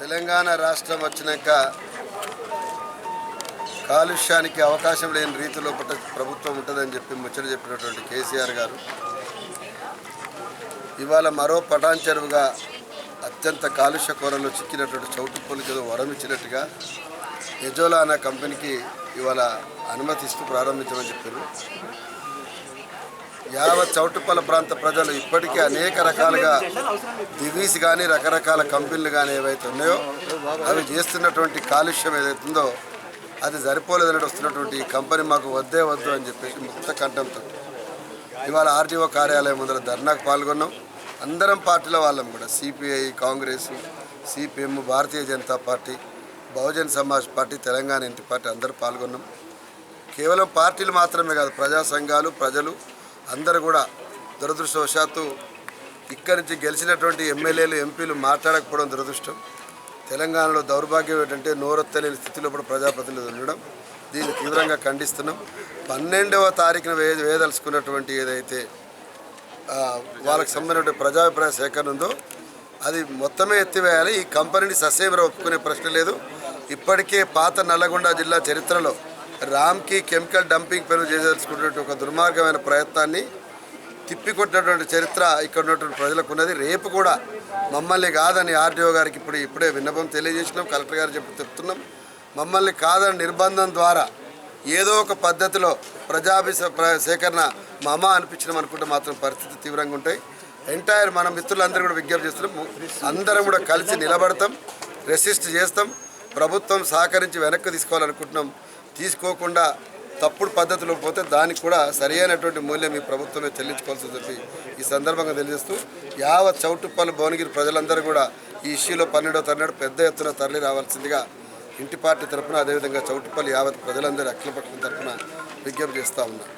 తెలంగాణ రాష్ట్రం వచ్చినాక కాలుష్యానికి అవకాశం లేని రీతిలో పట్ట ప్రభుత్వం ఉంటుందని చెప్పి ముచ్చట చెప్పినటువంటి కేసీఆర్ గారు. ఇవాళ మరో పటాన్ చెరువుగా అత్యంత కాలుష్య కోరలో చిక్కినటువంటి చౌటు ఏదో వరం ఇచ్చినట్టుగా ఎజోలా అనే కంపెనీకి ఇవాళ అనుమతిస్తూ ప్రారంభించమని చెప్పారు. యావత్ చౌటుప్పల ప్రాంత ప్రజలు ఇప్పటికీ అనేక రకాలుగా దివీస్ కానీ రకరకాల కంపెనీలు కానీ ఏవైతే ఉన్నాయో అవి చేస్తున్నటువంటి కాలుష్యం ఏదైతుందో అది సరిపోలేదని వస్తున్నటువంటి ఈ కంపెనీ మాకు వద్దే వద్దు అని చెప్పేసి ముక్త కంఠంతో ఇవాళ ఆర్టీఓ కార్యాలయం ముందర ధర్నాకు పాల్గొన్నాం. అందరం పార్టీల వాళ్ళం కూడా. CPI Congress CPM Bharatiya Janata party Bahujan Samaj party Telangana Inti party అందరూ పాల్గొన్నాం. కేవలం పార్టీలు మాత్రమే కాదు ప్రజా సంఘాలు ప్రజలు అందరూ కూడా దురదృష్టవశాత్తు ఇక్కడి నుంచి గెలిచినటువంటి ఎమ్మెల్యేలు ఎంపీలు మాట్లాడకపోవడం దురదృష్టం. తెలంగాణలో దౌర్భాగ్యం ఏంటంటే నోరెత్తలేని స్థితిలో కూడా ప్రజాప్రతినిధులు ఉండడం. దీన్ని తీవ్రంగా ఖండిస్తున్నాం. పన్నెండవ తారీఖున వే వేదలుచుకున్నటువంటి ఏదైతే వాళ్ళకి సంబంధించిన ప్రజాభిప్రాయ సేకరణ ఉందో అది మొత్తమే ఎత్తివేయాలి. ఈ కంపెనీని ససేమర ఒప్పుకునే ప్రశ్న లేదు. ఇప్పటికే పాత నల్లగొండ జిల్లా చరిత్రలో రామ్కి కెమికల్ డంపింగ్ పేరు చేసేసుకున్నటువంటి ఒక దుర్మార్గమైన ప్రయత్నాన్ని తిప్పికొట్టినటువంటి చరిత్ర ఇక్కడ ఉన్నటువంటి ప్రజలకు ఉన్నది రేపు కూడా మమ్మల్ని కాదని ఆర్డీఓ గారికి ఇప్పుడు ఇప్పుడే విన్నపం తెలియజేసినాం కలెక్టర్ గారు చెప్పి చెప్తున్నాం. మమ్మల్ని కాదని నిర్బంధం ద్వారా ఏదో ఒక పద్ధతిలో ప్రజాభి సేకరణ మమ అనిపించడం అనుకుంటే మాత్రం పరిస్థితి తీవ్రంగా ఉంటాయి. ఎంటైర్ మన మిత్రులందరూ కూడా విజ్ఞప్తి చేస్తున్నాం. అందరం కూడా కలిసి నిలబడతాం రెసిస్ట్ చేస్తాం. ప్రభుత్వం సహకరించి వెనక్కి తీసుకోవాలనుకుంటున్నాం. తీసుకోకుండా తప్పుడు పద్ధతిలో పోతే దానికి కూడా సరైనటువంటి మూల్యం ఈ ప్రభుత్వమే చెల్లించుకోవాల్సి చెప్పి ఈ సందర్భంగా తెలియజేస్తూ యావత్ చౌటుప్పల్ భువనగిరి ప్రజలందరూ కూడా ఈ ఇష్యూలో పన్నెండో తరనాడు పెద్ద ఎత్తున తరలి రావాల్సిందిగా ఇంటి పార్టీ తరపున అదేవిధంగా చౌటుప్పల్లి యావత్ ప్రజలందరూ అఖిలపక్షం తరపున విజ్ఞప్తి చేస్తూ ఉన్నాను